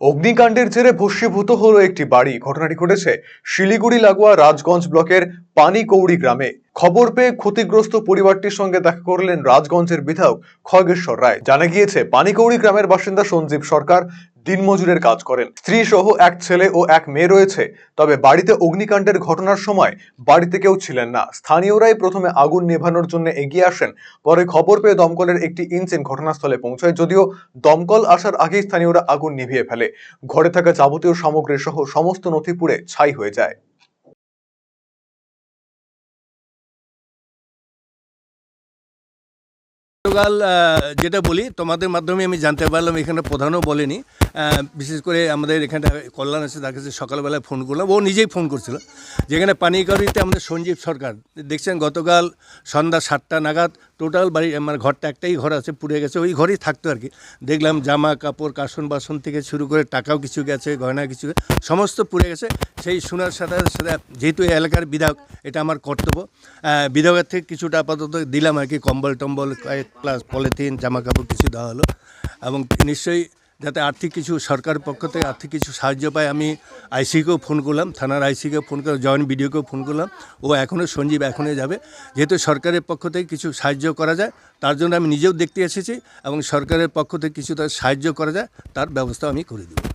অগ্নিকাণ্ডের জেরে ভস্মীভূত হলো একটি বাড়ি। ঘটনাটি ঘটেছে শিলিগুড়ি লাগোয়া রাজগঞ্জ ব্লকের পানিকৌড়ি গ্রামে। খবর পেয়ে ক্ষতিগ্রস্ত পরিবারটির সঙ্গে দেখা করলেন রাজগঞ্জের বিধায়ক খগেশ্বর রায়। জানা গিয়েছে, পানিকৌড়ি গ্রামের বাসিন্দা সঞ্জীব সরকার দিনমজুরের কাজ করেন। স্ত্রী সহ এক ছেলে ও এক মেয়ে রয়েছে। তবে বাড়িতে অগ্নিকাণ্ডের ঘটনার সময় বাড়িতে কেউ ছিলেন না। স্থানীয়রাই প্রথমে আগুন নেভানোর জন্য এগিয়ে আসেন। পরে খবর পেয়ে দমকলের একটি ইঞ্জিন ঘটনাস্থলে পৌঁছায়। যদিও দমকল আসার আগেই স্থানীয়রা আগুন নিভিয়ে ফেলে। ঘরে থাকা যাবতীয় সামগ্রী সহ সমস্ত নথি পুড়ে ছাই হয়ে যায়। গতকাল যেটা বলি, তোমাদের মাধ্যমে আমি জানতে পারলাম, এখানে প্রধানও বলেনি। বিশেষ করে আমাদের এখানে কল্যাণ আছে, তার কাছে সকালবেলায় ফোন করলাম। ও নিজেই ফোন করছিল। যেখানে পানিকারিতে আমাদের সঞ্জীব সরকার। দেখছেন, গতকাল সন্ধ্যা সাতটা নাগাদ টোটাল বাড়ি, আমার ঘরটা একটাই ঘর আছে, পুড়ে গেছে, ওই ঘরেই থাকতো আর কি। দেখলাম জামা কাপড় কাসন বাসন থেকে শুরু করে টাকাও কিছু গেছে, গয়না কিছু, সমস্ত পুড়ে গেছে। সেই শোনার সাথে সাথে যেহেতু এলাকার বিধায়ক, এটা আমার কর্তব্য। বিধায়কের থেকে কিছুটা আপাতত দিলাম আর কি, কম্বল টম্বল প্লাস পলিথিন জামা কাপড় কিছু দেওয়া হলো। এবং নিশ্চয়ই যাতে আর্থিক কিছু সরকারের পক্ষ থেকে আর্থিক কিছু সাহায্য পায়, আমি আইসিকেও ফোন করলাম, থানার আইসিকেও ফোন করলাম, জয়েন্ট বিডিওকেও ফোন করলাম। ও এখনও সঞ্জীব এখনই যাবে। যেহেতু সরকারের পক্ষ থেকে কিছু সাহায্য করা যায়, তার জন্য আমি নিজেও দেখতে এসেছি এবং সরকারের পক্ষ থেকে কিছু তার সাহায্য করা যায়, তার ব্যবস্থা আমি করে দেবো।